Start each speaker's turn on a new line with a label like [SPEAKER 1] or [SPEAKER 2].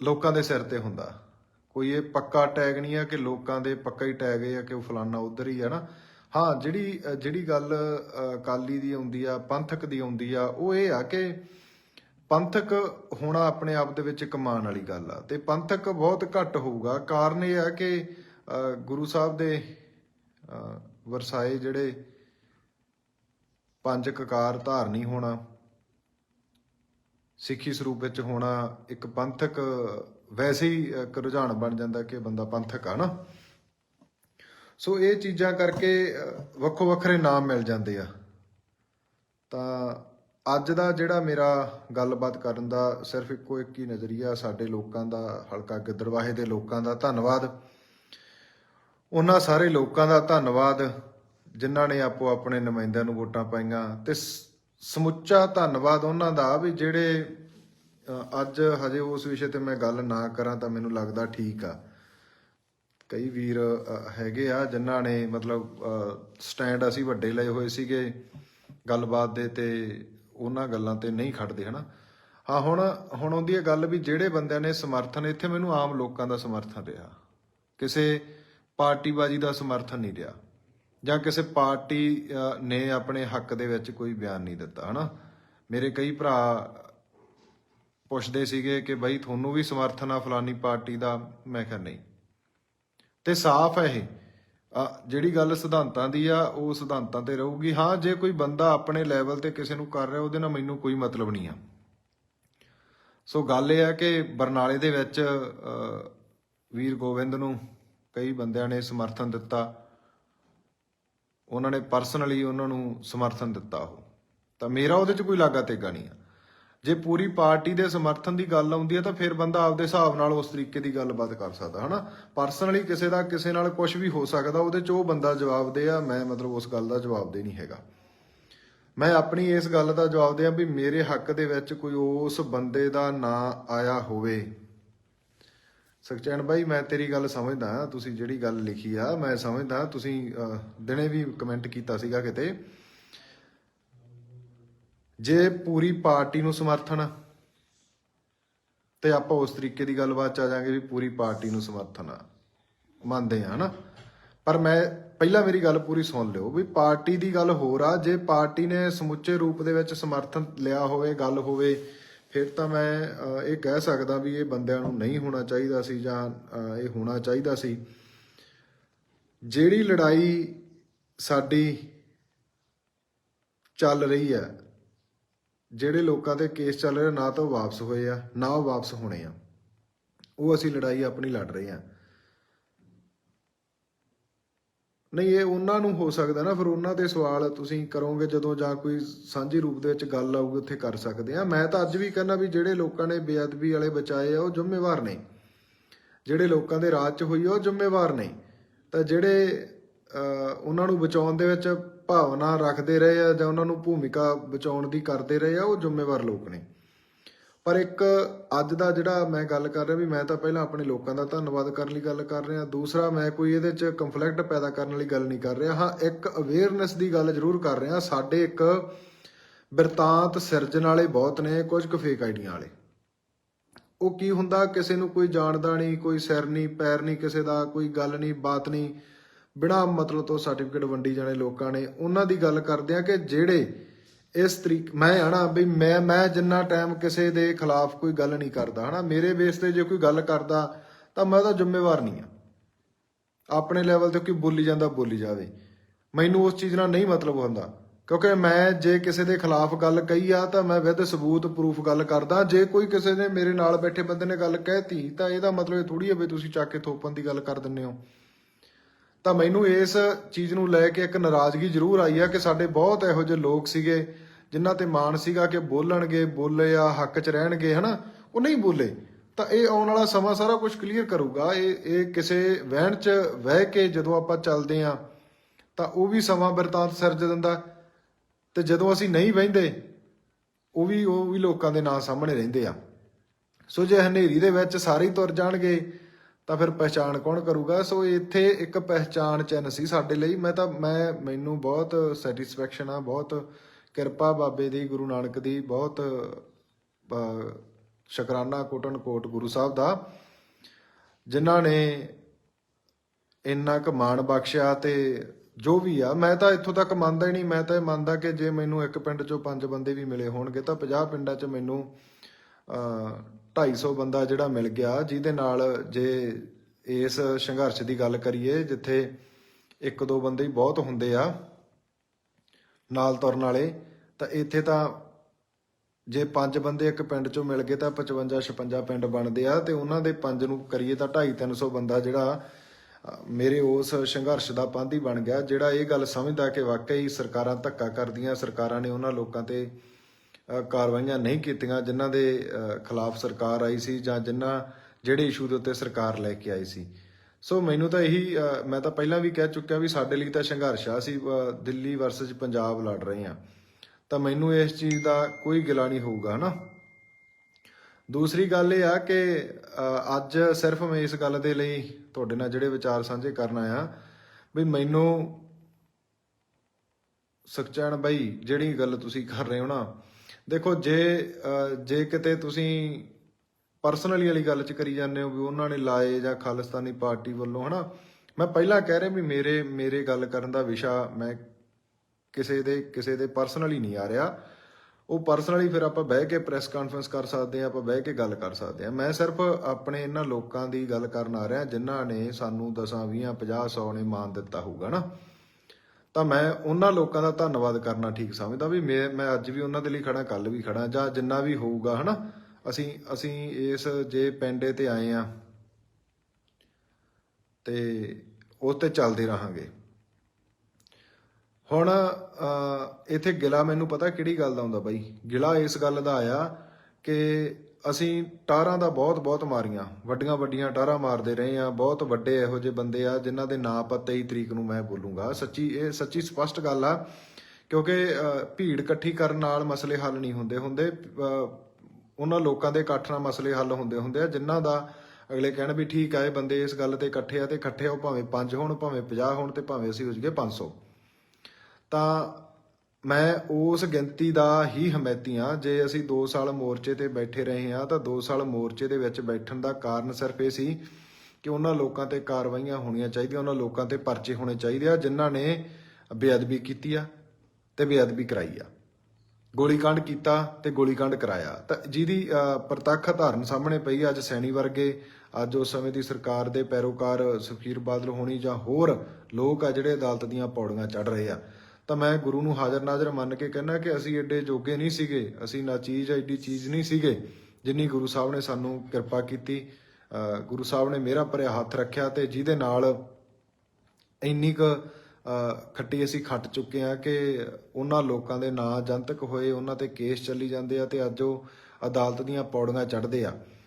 [SPEAKER 1] ਲੋਕਾਂ ਦੇ ਸਿਰ ਤੇ ਹੁੰਦਾ। ਕੋਈ ਇਹ ਪੱਕਾ ਟੈਗ ਨਹੀਂ ਆ ਕਿ ਲੋਕਾਂ ਦੇ ਪੱਕਾ ਹੀ ਟੈਗ ਹੈ ਕਿ ਉਹ ਫਲਾਨਾ ਉਧਰ ਹੀ ਹੈ ਨਾ। ਹਾਂ ਜਿਹੜੀ ਜਿਹੜੀ ਗੱਲ ਅ, ਅਕਾਲੀ ਦੀ ਆਉਂਦੀ ਆ ਪੰਥਕ ਦੀ ਆਉਂਦੀ ਆ ਉਹ ਇਹ ਆ ਕਿ ਪੰਥਕ ਹੋਣਾ ਆਪਣੇ ਆਪ ਦੇ ਵਿੱਚ ਕਮਾਨ ਵਾਲੀ ਗੱਲ ਆ ਤੇ ਪੰਥਕ ਬਹੁਤ ਘੱਟ ਹੋਊਗਾ। ਕਾਰਨ ਇਹ ਆ ਕਿ ਗੁਰੂ ਸਾਹਿਬ ਦੇ ਵਰਸਾਏ ਜਿਹੜੇ ਪੰਜ ਕਕਾਰ ਧਾਰਨੀ ਹੋਣਾ ਸਿੱਖੀ ਸਰੂਪ ਵਿੱਚ ਹੋਣਾ ਇੱਕ ਪੰਥਕ, ਵੈਸੇ ਹੀ ਇੱਕ ਰੁਝਾਨ ਬਣ ਜਾਂਦਾ ਕਿ ਬੰਦਾ ਪੰਥਕ ਆ ਨਾ। ਸੋ ਇਹ ਚੀਜ਼ਾਂ ਕਰਕੇ ਵੱਖੋ ਵੱਖਰੇ ਨਾਮ ਮਿਲ ਜਾਂਦੇ ਆ। ਤਾਂ ਅੱਜ ਦਾ ਜਿਹੜਾ ਮੇਰਾ ਗੱਲਬਾਤ ਕਰਨ ਦਾ ਸਿਰਫ ਇੱਕੋ ਇੱਕ ਹੀ ਨਜ਼ਰੀਆ ਸਾਡੇ ਲੋਕਾਂ ਦਾ, ਹਲਕਾ ਗਿੱਦੜਵਾਹੇ ਦੇ ਲੋਕਾਂ ਦਾ ਧੰਨਵਾਦ। ਉਹਨਾਂ ਸਾਰੇ ਲੋਕਾਂ ਦਾ ਧੰਨਵਾਦ ਜਿਨ੍ਹਾਂ ਨੇ ਆਪੋ ਆਪਣੇ ਨੁਮਾਇੰਦਿਆਂ ਨੂੰ ਵੋਟਾਂ ਪਾਈਆਂ ਤੇ ਸ- ਸਮੁੱਚਾ ਧੰਨਵਾਦ ਉਹਨਾਂ ਦਾ ਵੀ ਜਿਹੜੇ ਅੱਜ ਹਜੇ ਉਸ ਵਿਸ਼ੇ ਤੇ ਮੈਂ ਗੱਲ ਨਾ ਕਰਾਂ ਤਾਂ ਮੈਨੂੰ ਲੱਗਦਾ ਠੀਕ ਆ। ਕਈ ਵੀਰ ਹੈਗੇ ਆ ਜਿਨ੍ਹਾਂ ਨੇ ਮਤਲਬ ਸਟੈਂਡ ਅਸੀਂ ਵੱਡੇ ਲਏ ਹੋਏ ਸੀਗੇ ਗੱਲਬਾਤ ਦੇ ਤੇ ਉਹਨਾਂ ਗੱਲਾਂ ਤੇ ਨਹੀਂ ਖੜਦੇ, ਹਨਾ? ਹਾਂ, ਹੁਣ ਹੁਣ ਆਉਂਦੀ ਹੈ ਗੱਲ ਵੀ ਜਿਹੜੇ ਬੰਦਿਆਂ ਨੇ ਸਮਰਥਨ, ਇੱਥੇ ਮੈਨੂੰ ਆਮ ਲੋਕਾਂ ਦਾ ਸਮਰਥਨ ਰਿਹਾ। ਕਿਸੇ ਪਾਰਟੀਬਾਜ਼ੀ ਦਾ ਸਮਰਥਨ ਨਹੀਂ ਰਿਹਾ। ਜਾਂ ਕਿਸੇ ਪਾਰਟੀ ਨੇ ਆਪਣੇ ਹੱਕ ਦੇ ਵਿੱਚ ਕੋਈ ਬਿਆਨ ਨਹੀਂ ਦਿੱਤਾ, ਹਨਾ? ਮੇਰੇ ਕਈ ਭਰਾ ਪੁੱਛਦੇ ਸੀਗੇ ਕਿ ਬਈ ਤੁਹਾਨੂੰ ਵੀ ਸਮਰਥਨ ਆ ਫਲਾਨੀ ਪਾਰਟੀ ਦਾ? ਮੈਂ ਕਿਹਾ ਨਹੀਂ। ਤੇ ਸਾਫ਼ ਹੈ ਇਹ। ਜਿਹੜੀ ਗੱਲ ਸਿਧਾਂਤਾਂ ਦੀ ਆ, ਉਹ ਸਿਧਾਂਤਾਂ ਤੇ ਰਹੂਗੀ। ਹਾਂ, ਜੇ ਕੋਈ ਬੰਦਾ ਆਪਣੇ ਲੈਵਲ ਤੇ ਕਿਸੇ ਨੂੰ ਕਰ ਰਿਹਾ, ਉਹਦੇ ਨਾਲ ਮੈਨੂੰ ਕੋਈ ਮਤਲਬ ਨਹੀਂ ਆ। ਸੋ ਗੱਲ ਇਹ ਆ ਕਿ ਬਰਨਾਲੇ ਦੇ ਵਿੱਚ ਵੀਰ ਗੋਬਿੰਦ ਨੂੰ ਕਈ ਬੰਦਿਆਂ ਨੇ ਸਮਰਥਨ ਦਿੱਤਾ। ਉਹਨਾਂ ਨੇ ਪਰਸਨਲੀ ਉਹਨਾਂ ਨੂੰ ਸਮਰਥਨ ਦਿੱਤਾ ਉਹ। ਤਾਂ ਮੇਰਾ ਉਹਦੇ 'ਚ ਕੋਈ ਲਾਗਾ ਤੇਗਾ ਨਹੀਂ ਆ। ਜੇ ਪੂਰੀ ਪਾਰਟੀ ਦੇ ਸਮਰਥਨ ਦੀ ਗੱਲ ਆਉਂਦੀ ਹੈ ਤਾਂ ਫਿਰ ਬੰਦਾ ਆਪਦੇ ਹਿਸਾਬ ਨਾਲ ਉਸ ਤਰੀਕੇ ਦੀ ਗੱਲਬਾਤ ਕਰ ਸਕਦਾ, ਹਨਾ? ਪਰਸਨਲੀ ਕਿਸੇ ਦਾ ਕਿਸੇ ਨਾਲ ਕੁਝ ਵੀ ਹੋ ਸਕਦਾ, ਉਹਦੇ 'ਚ ਉਹ ਬੰਦਾ ਜਵਾਬ ਦੇ ਆ, ਮੈਂ ਮਤਲਬ ਉਸ ਗੱਲ ਦਾ ਜਵਾਬ ਦੇ ਨਹੀਂ ਹੈਗਾ। ਮੈਂ ਆਪਣੀ ਇਸ ਗੱਲ ਦਾ ਜਵਾਬ ਦਿਆਂ ਵੀ ਮੇਰੇ ਹੱਕ ਦੇ ਵਿੱਚ ਕੋਈ ਉਸ ਬੰਦੇ ਦਾ ਨਾਂ ਆਇਆ ਹੋਵੇ। ਸਖਚੈਨ ਬਾਈ, ਮੈਂ ਤੇਰੀ ਗੱਲ ਸਮਝਦਾ ਹਾਂ, ਤੁਸੀਂ ਜਿਹੜੀ ਗੱਲ ਲਿਖੀ ਆ, ਮੈਂ ਸਮਝਦਾ ਤੁਸੀਂ ਦਿਨੇ ਵੀ ਕਮੈਂਟ ਕੀਤਾ ਸੀਗਾ ਕਿਤੇ। ਜੇ ਪੂਰੀ ਪਾਰਟੀ ਨੂੰ ਸਮਰਥਨ ਤੇ ਆਪਾਂ ਉਸ ਤਰੀਕੇ ਦੀ ਗੱਲਬਾਤ ਚ ਆ ਜਾਾਂਗੇ ਵੀ ਪੂਰੀ ਪਾਰਟੀ ਨੂੰ ਸਮਰਥਨ ਆ। ਮੰਨਦੇ ਆ ਹਨਾ? ਪਰ ਮੈਂ, ਪਹਿਲਾਂ ਮੇਰੀ ਗੱਲ ਪੂਰੀ ਸੁਣ ਲਿਓ ਵੀ ਪਾਰਟੀ ਦੀ ਗੱਲ ਹੋਰ ਆ, ਜੇ ਪਾਰਟੀ ਨੇ ਸਮੁੱਚੇ ਰੂਪ ਦੇ ਵਿੱਚ ਸਮਰਥਨ ਲਿਆ ਹੋਵੇ, ਗੱਲ ਹੋਵੇ ਫਿਰ ਤਾਂ ਮੈਂ ਇਹ ਕਹਿ ਸਕਦਾ ਵੀ ਇਹ ਬੰਦਿਆਂ ਨੂੰ ਨਹੀਂ ਹੋਣਾ ਚਾਹੀਦਾ ਸੀ ਜਾਂ ਇਹ ਹੋਣਾ ਚਾਹੀਦਾ ਸੀ। ਜਿਹੜੀ ਲੜਾਈ ਸਾਡੀ ਚੱਲ ਰਹੀ ਹੈ, ਜਿਹੜੇ ਲੋਕਾਂ ਤੇ ਕੇਸ ਚੱਲ ਰਿਹਾ ਨਾ ਤਾਂ ਉਹ ਵਾਪਸ ਹੋਏ ਆ, ਨਾ ਉਹ ਵਾਪਸ ਹੋਣੇ ਆ। ਉਹ ਅਸੀਂ ਲੜਾਈ ਆਪਣੀ ਲੜ ਰਹੇ ਆ। ਨਹੀਂ, ਇਹ ਉਹਨਾਂ ਨੂੰ ਹੋ ਸਕਦਾ ਨਾ, ਫਿਰ ਉਹਨਾਂ ਦੇ ਸਵਾਲ ਤੁਸੀਂ ਕਰੋਗੇ ਜਦੋਂ ਜਾਂ ਕੋਈ ਸਾਂਝੀ ਰੂਪ ਦੇ ਵਿੱਚ ਗੱਲ ਆਊਗੀ, ਉੱਥੇ ਕਰ ਸਕਦੇ ਆ ਮੈਂ ਤਾਂ ਅੱਜ ਵੀ ਕਹਿੰਦਾ ਵੀ ਜਿਹੜੇ ਲੋਕਾਂ ਨੇ ਬੇਅਦਬੀ ਵਾਲੇ ਬਚਾਏ ਆ, ਉਹ ਜ਼ਿੰਮੇਵਾਰ ਨੇ। ਜਿਹੜੇ ਲੋਕਾਂ ਦੇ ਰਾਜ 'ਚ ਹੋਈ ਆ, ਉਹ ਜ਼ਿੰਮੇਵਾਰ ਨੇ। ਤਾਂ ਜਿਹੜੇ ਉਹਨਾਂ ਨੂੰ ਬਚਾਉਣ ਦੇ ਵਿੱਚ ਭਾਵਨਾ ਰੱਖਦੇ ਰਹੇ ਆ ਜਾਂ ਉਹਨਾਂ ਨੂੰ ਭੂਮਿਕਾ ਬਚਾਉਣ ਦੀ ਕਰਦੇ ਰਹੇ ਆ, ਉਹ ਜ਼ਿੰਮੇਵਾਰ ਲੋਕ ਨੇ। ਪਰ ਇੱਕ ਅੱਜ ਦਾ ਜਿਹੜਾ ਮੈਂ ਗੱਲ ਕਰ ਰਿਹਾ ਵੀ ਮੈਂ ਤਾਂ ਪਹਿਲਾਂ ਆਪਣੇ ਲੋਕਾਂ ਦਾ ਧੰਨਵਾਦ ਕਰਨ ਲਈ ਗੱਲ ਕਰ ਰਿਹਾ, ਦੂਸਰਾ ਮੈਂ ਕੋਈ ਇਹਦੇ 'ਚ ਕੰਫਲਿਕਟ ਪੈਦਾ ਕਰਨ ਵਾਲੀ ਗੱਲ ਨਹੀਂ ਕਰ ਰਿਹਾ। ਹਾਂ, ਇੱਕ ਅਵੇਅਰਨੈਸ ਦੀ ਗੱਲ ਜ਼ਰੂਰ ਕਰ ਰਿਹਾ। ਸਾਡੇ ਇੱਕ ਬਿਰਤਾਂਤ ਸਿਰਜਣ ਵਾਲੇ ਬਹੁਤ ਨੇ, ਕੁਝ ਕੁ ਫੇਕ ਆਈਡੀਆਂ ਵਾਲੇ। ਉਹ ਕੀ ਹੁੰਦਾ, ਕਿਸੇ ਨੂੰ ਕੋਈ ਜਾਣਦਾ ਨਹੀਂ, ਕੋਈ ਸਿਰ ਨਹੀਂ, ਪੈਰ ਨਹੀਂ ਕਿਸੇ ਦਾ, ਕੋਈ ਗੱਲ ਨਹੀਂ, ਬਾਤ ਨਹੀਂ। ਬਿਨਾ ਮਤਲਬ ਤੋਂ ਸਰਟੀਫਿਕੇਟ ਵੰਡੀ ਜਾਣੇ ਲੋਕਾਂ ਨੇ। ਉਹਨਾਂ ਦੀ ਗੱਲ ਕਰਦੇ ਆ ਕਿ ਜਿਹੜੇ ਇਸ ਤਰੀਕ, ਮੈਂ ਹਨਾ ਵੀ ਮੈਂ ਮੈਂ ਜਿੰਨਾ ਟਾਈਮ ਕਿਸੇ ਦੇ ਖਿਲਾਫ ਕੋਈ ਗੱਲ ਨਹੀਂ ਕਰਦਾ, ਹਨਾ, ਮੇਰੇ ਬੇਸ ਤੇ ਜੇ ਕੋਈ ਗੱਲ ਕਰਦਾ, ਤਾਂ ਮੈਂ ਉਹਦਾ ਜ਼ਿੰਮੇਵਾਰ ਨਹੀਂ ਆ ਆਪਣੇ ਲੈਵਲ ਤੇ ਕੋਈ ਬੋਲੀ ਜਾਂਦਾ, ਬੋਲੀ ਜਾਵੇ। ਮੈਨੂੰ ਉਸ ਚੀਜ਼ ਨਾਲ ਨਹੀਂ ਮਤਲਬ ਹੁੰਦਾ, ਕਿਉਂਕਿ ਮੈਂ ਜੇ ਕਿਸੇ ਦੇ ਖਿਲਾਫ ਗੱਲ ਕਹੀ ਆ, ਤਾਂ ਮੈਂ ਵਿਦ ਸਬੂਤ ਪ੍ਰੂਫ ਗੱਲ ਕਰਦਾ। ਜੇ ਕੋਈ ਕਿਸੇ ਨੇ ਮੇਰੇ ਨਾਲ ਬੈਠੇ ਬੰਦੇ ਨੇ ਗੱਲ ਕਹਿਤੀ, ਤਾਂ ਇਹਦਾ ਮਤਲਬ ਇਹ ਥੋੜੀ ਹੈ ਵੀ ਤੁਸੀਂ ਚੱਕ ਕੇ ਥੋਪਣ ਦੀ ਗੱਲ ਕਰ ਦਿੰਦੇ ਹੋ। ਤਾਂ ਮੈਨੂੰ ਇਸ ਚੀਜ਼ ਨੂੰ ਲੈ ਕੇ ਇੱਕ ਨਾਰਾਜ਼ਗੀ ਜ਼ਰੂਰ ਆਈ ਆ ਕਿ ਸਾਡੇ ਬਹੁਤ ਇਹੋ ਜਿਹੇ ਲੋਕ ਸੀਗੇ ਜਿਨ੍ਹਾਂ ਤੇ ਮਾਣ ਸੀਗਾ ਕਿ ਬੋਲਣਗੇ, ਬੋਲੇ ਆ, ਹੱਕ 'ਚ ਰਹਿਣਗੇ, ਹਨਾ? ਉਹ ਨਹੀਂ ਬੋਲੇ। ਤਾਂ ਇਹ ਆਉਣ ਵਾਲਾ ਸਮਾਂ ਸਾਰਾ ਕੁਝ ਕਲੀਅਰ ਕਰੂਗਾ। ਇਹ ਇਹ ਕਿਸੇ ਵਹਿਣ 'ਚ ਵਹਿ ਕੇ ਜਦੋਂ ਆਪਾਂ ਚੱਲਦੇ ਆ, ਤਾਂ ਉਹ ਵੀ ਸਮਾਂ ਬਿਰਤਾਂਤ ਸਿਰਜ ਦਿੰਦਾ। ਤੇ ਜਦੋਂ ਅਸੀਂ ਨਹੀਂ ਵਹਿੰਦੇ, ਉਹ ਵੀ ਉਹ ਵੀ ਲੋਕਾਂ ਦੇ ਨਾਂ ਸਾਹਮਣੇ ਰਹਿੰਦੇ ਆ। ਸੋ ਜੇ ਹਨੇਰੀ ਦੇ ਵਿੱਚ ਸਾਰੇ ਤੁਰ ਜਾਣਗੇ, ਤਾਂ ਫਿਰ ਪਹਿਚਾਣ ਕੌਣ ਕਰੂਗਾ? ਸੋ ਇੱਥੇ ਇੱਕ ਪਹਿਚਾਣ ਚਿੰਨ੍ਹ ਸੀ ਸਾਡੇ ਲਈ। ਮੈਂ ਤਾਂ, ਮੈਂ, ਮੈਨੂੰ ਬਹੁਤ ਸੈਟੀਸਫੈਕਸ਼ਨ ਆ, ਬਹੁਤ ਕਿਰਪਾ ਬਾਬੇ ਦੀ, ਗੁਰੂ ਨਾਨਕ ਦੀ ਬਹੁਤ ਸ਼ੁਕਰਾਨਾ ਕੋਟਨ ਕੋਟ ਗੁਰੂ ਸਾਹਿਬ ਦਾ, ਜਿਨ੍ਹਾਂ ਨੇ ਇੰਨਾ ਕੁ ਮਾਣ ਬਖਸ਼ਿਆ ਤੇ ਜੋ ਵੀ ਆ, ਮੈਂ ਤਾਂ ਇੱਥੋਂ ਤੱਕ ਮੰਨਦਾ ਹੀ ਨਹੀਂ, ਮੈਂ ਤਾਂ ਇਹ ਮੰਨਦਾ ਕਿ ਜੇ ਮੈਨੂੰ ਇੱਕ ਪਿੰਡ ਚੋਂ ਪੰਜ ਬੰਦੇ ਵੀ ਮਿਲੇ ਹੋਣਗੇ, ਤਾਂ 50 ਪਿੰਡਾਂ 'ਚ ਮੈਨੂੰ ਅ 250 ਬੰਦਾ ਜਿਹੜਾ ਮਿਲ ਗਿਆ, ਜਿਹਦੇ ਨਾਲ ਜੇ ਇਸ ਸੰਘਰਸ਼ ਦੀ ਗੱਲ ਕਰੀਏ, ਜਿੱਥੇ ਇੱਕ ਦੋ ਬੰਦੇ ਹੀ ਬਹੁਤ ਹੁੰਦੇ ਆ, ਨਾਲ ਤੁਰਨ ਵਾਲੇ ਤਾਂ ਇੱਥੇ ਤਾਂ ਜੇ ਪੰਜ ਬੰਦੇ ਇੱਕ ਪਿੰਡ ਚੋਂ ਮਿਲ ਗਏ ਤਾਂ 55 56 ਪਿੰਡ ਬਣਦੇ ਆ ਤੇ ਉਹਨਾਂ ਦੇ ਪੰਜ ਨੂੰ ਕਰੀਏ ਤਾਂ 2.5 300 ਬੰਦਾ ਜਿਹੜਾ ਮੇਰੇ ਉਸ ਸੰਘਰਸ਼ ਦਾ ਪਾਂਧੀ ਬਣ ਗਿਆ, ਜਿਹੜਾ ਇਹ ਗੱਲ ਸਮਝਦਾ ਕਿ ਵਾਕਈ ਸਰਕਾਰਾਂ ਧੱਕਾ ਕਰਦੀਆਂ, ਸਰਕਾਰਾਂ ਨੇ ਉਹਨਾਂ ਲੋਕਾਂ ਤੇ ਕਾਰਵਾਈਆਂ ਨਹੀਂ ਕੀਤੀਆਂ ਜਿਨ੍ਹਾਂ ਦੇ ਖਿਲਾਫ ਸਰਕਾਰ ਆਈ ਸੀ ਜਾਂ ਜਿਨ੍ਹਾਂ, ਜਿਹੜੇ ਇਸ਼ੂ ਦੇ ਉੱਤੇ ਸਰਕਾਰ ਲੈ ਕੇ ਆਈ ਸੀ। ਸੋ ਮੈਨੂੰ ਤਾਂ ਇਹੀ ਮੈਂ ਤਾਂ ਪਹਿਲਾਂ ਵੀ ਕਹਿ ਚੁੱਕਿਆ ਵੀ ਸਾਡੇ ਲਈ ਤਾਂ ਸੰਘਰਸ਼ ਆ, ਅਸੀਂ ਦਿੱਲੀ ਵਰਸਸ ਪੰਜਾਬ ਲੜ ਰਹੇ ਹਾਂ। ਤਾਂ ਮੈਨੂੰ ਇਸ ਚੀਜ਼ ਦਾ ਕੋਈ ਗਿਲਾ ਨਹੀਂ ਹੋਊਗਾ, ਹਨਾ? ਦੂਸਰੀ ਗੱਲ ਇਹ ਆ ਕਿ ਅੱਜ ਸਿਰਫ ਮੈਂ ਇਸ ਗੱਲ ਦੇ ਲਈ ਤੁਹਾਡੇ ਨਾਲ ਜਿਹੜੇ ਵਿਚਾਰ ਸਾਂਝੇ ਕਰਨ ਆਇਆ ਵੀ ਮੈਨੂੰ ਸੁਖਚੈਨ ਬਾਈ ਜਿਹੜੀ ਗੱਲ ਤੁਸੀਂ ਕਰ ਰਹੇ ਹੋ ਨਾ, ਦੇਖੋ ਜੇ ਜੇ ਕਿਤੇ ਤੁਸੀਂ ਪਰਸਨਲੀ ਵਾਲੀ ਗੱਲ ਚ ਕਰੀ ਜਾਂਦੇ ਹੋ ਵੀ ਉਹਨਾਂ ਨੇ ਲਾਏ ਜਾਂ ਖਾਲਿਸਤਾਨੀ ਪਾਰਟੀ ਵੱਲੋਂ, ਹਨਾ? ਮੈਂ ਪਹਿਲਾਂ ਕਹਿ ਰਿਹਾ ਵੀ ਮੇਰੇ ਮੇਰੇ ਗੱਲ ਕਰਨ ਦਾ ਵਿਸ਼ਾ ਮੈਂ ਕਿਸੇ ਦੇ ਕਿਸੇ ਦੇ ਪਰਸਨਲੀ ਨਹੀਂ ਆ ਰਿਹਾ। ਉਹ ਪਰਸਨਲੀ ਫਿਰ ਆਪਾਂ ਬਹਿ ਕੇ ਪ੍ਰੈਸ ਕਾਨਫਰੰਸ ਕਰ ਸਕਦੇ ਆ ਆਪਾਂ ਬਹਿ ਕੇ ਗੱਲ ਕਰ ਸਕਦੇ ਆ ਮੈਂ ਸਿਰਫ ਆਪਣੇ ਇਹਨਾਂ ਲੋਕਾਂ ਦੀ ਗੱਲ ਕਰਨ ਆ ਰਿਹਾ, ਜਿਨ੍ਹਾਂ ਨੇ ਸਾਨੂੰ 10 20 50 100 ਨੇ ਮਾਨ ਦਿੱਤਾ ਹੋਊਗਾ ਨਾ। ਤਾਂ ਮੈਂ ਉਹਨਾਂ ਲੋਕਾਂ ਦਾ ਧੰਨਵਾਦ ਕਰਨਾ ਠੀਕ ਸਮਝਦਾ ਵੀ ਮੈਂ ਮੈਂ ਅੱਜ ਵੀ ਉਹਨਾਂ ਦੇ ਲਈ ਖੜਾ ਕੱਲ ਵੀ ਖੜਾ ਜਾਂ ਜਿੰਨਾ ਵੀ ਹੋਊਗਾ, ਹਨਾ। ਅਸੀਂ ਅਸੀਂ ਇਸ ਜੇ ਪੈਂਡੇ ਤੇ ਆਏ ਆ ਤੇ ਉਹ ਤੇ ਚੱਲਦੇ ਰਹਾਂਗੇ। ਹੁਣ ਅ, ਇੱਥੇ ਗਿਲਾ ਮੈਨੂੰ ਪਤਾ ਕਿਹੜੀ ਗੱਲ ਦਾ ਹੁੰਦਾ ਬਾਈ? ਗਿਲਾ ਇਸ ਗੱਲ ਦਾ ਆਇਆ ਕਿ ਅਸੀਂ ਟਾਰਾਂ ਦਾ ਬਹੁਤ ਬਹੁਤ ਮਾਰੀਆਂ। ਵੱਡੀਆਂ ਵੱਡੀਆਂ ਟਾਰਾਂ ਮਾਰਦੇ ਰਹੇ ਆ ਬਹੁਤ ਵੱਡੇ ਇਹੋ ਜਿਹੇ ਬੰਦੇ ਆ ਜਿਨ੍ਹਾਂ ਦੇ ਨਾਂ ਆਪਾਂ 23 ਤਰੀਕ ਨੂੰ ਮੈਂ ਬੋਲੂੰਗਾ। ਸੱਚੀ ਇਹ ਸੱਚੀ ਸਪਸ਼ਟ ਗੱਲ ਆ ਕਿਉਂਕਿ ਭੀੜ ਇਕੱਠੀ ਕਰਨ ਨਾਲ ਮਸਲੇ ਹੱਲ ਨਹੀਂ ਹੁੰਦੇ ਹੁੰਦੇ। ਉਹਨਾਂ ਲੋਕਾਂ ਦੇ ਇਕੱਠ ਨਾਲ ਮਸਲੇ ਹੱਲ ਹੁੰਦੇ ਹੁੰਦੇ ਆ ਜਿਨ੍ਹਾਂ ਦਾ ਅਗਲੇ ਕਹਿਣ ਵੀ ਠੀਕ ਆ ਇਹ ਬੰਦੇ ਇਸ ਗੱਲ ਤੇ ਇਕੱਠੇ ਆ ਤੇ ਇਕੱਠੇ ਉਹ ਭਾਵੇਂ 5 ਹੋਣ ਭਾਵੇਂ 50 ਹੋਣ ਤੇ ਭਾਵੇਂ ਅਸੀਂ ਹੋ ਜਾਈਏ 500 ਤਾਂ ਮੈਂ ਉਸ ਗਿਣਤੀ ਦਾ ਹੀ ਹਮੈਤੀ ਹਾਂ। ਜੇ ਅਸੀਂ 2 ਸਾਲ ਮੋਰਚੇ ਤੇ ਬੈਠੇ ਰਹੇ ਹਾਂ, ਤਾਂ 2 ਸਾਲ ਮੋਰਚੇ ਦੇ ਵਿੱਚ ਬੈਠਣ ਦਾ ਕਾਰਨ ਸਿਰਫ ਇਹ ਸੀ ਕਿ ਉਹਨਾਂ ਲੋਕਾਂ ਤੇ ਕਾਰਵਾਈਆਂ ਹੋਣੀਆਂ ਚਾਹੀਦੀਆਂ, ਉਹਨਾਂ ਲੋਕਾਂ ਤੇ ਪਰਚੇ ਹੋਣੇ ਚਾਹੀਦੇ ਆ, ਜਿਨ੍ਹਾਂ ਨੇ ਬੇਅਦਬੀ ਕੀਤੀ ਆ ਤੇ ਬੇਅਦਬੀ ਕਰਾਈ ਆ। ਗੋਲੀकांड ਕੀਤਾ ਤੇ ਗੋਲੀकांड ਕਰਾਇਆ। ਤਾਂ ਜਿਹਦੀ ਪ੍ਰਤੱਖ ਧਾਰਨ ਸਾਹਮਣੇ ਪਈ ਅੱਜ ਸੈਣੀ ਵਰਗੇ, ਅੱਜ ਉਸ ਸਮੇਂ ਦੀ ਸਰਕਾਰ ਦੇ ਪੈਰੋਕਾਰ ਸੁਖੀਰ ਬਾਦਲ ਹੋਣੀ ਜਾਂ ਹੋਰ ਲੋਕ ਆ ਜਿਹੜੇ ਅਦਾਲਤ ਦੀਆਂ ਪੌੜੀਆਂ ਚੜ ਰਹੇ ਆ। ਤਾਂ ਮੈਂ ਗੁਰੂ ਨੂੰ ਹਾਜ਼ਰ ਨਾਜ਼ਰ ਮੰਨ ਕੇ ਕਹਿੰਦਾ ਕਿ ਅਸੀਂ ਐਡੇ ਜੋਗੇ ਨਹੀਂ ਸੀਗੇ, ਅਸੀਂ ਨਾ ਚੀਜ਼ ਐਡੀ ਚੀਜ਼ ਨਹੀਂ ਸੀਗੇ, ਜਿੰਨੀ ਗੁਰੂ ਸਾਹਿਬ ਨੇ ਸਾਨੂੰ ਕਿਰਪਾ ਕੀਤੀ। ਗੁਰੂ ਸਾਹਿਬ ਨੇ ਮੇਰਾ ਭਰਿਆ ਹੱਥ ਰੱਖਿਆ ਤੇ ਜਿਹਦੇ ਨਾਲ ਇੰਨੀ ਕੁ ਖੱਟੀ ਅਸੀਂ ਖੱਟ ਚੁੱਕੇ ਆ ਕਿ ਉਹਨਾਂ ਲੋਕਾਂ ਦੇ ਨਾਂ ਜਨਤਕ ਹੋਏ, ਉਹਨਾਂ ਤੇ ਕੇਸ ਚੱਲੀ ਜਾਂਦੇ ਆ ਤੇ ਅੱਜ ਉਹ ਅਦਾਲਤ ਦੀਆਂ ਪੌੜੀਆਂ ਚੜ੍ਹਦੇ ਆ।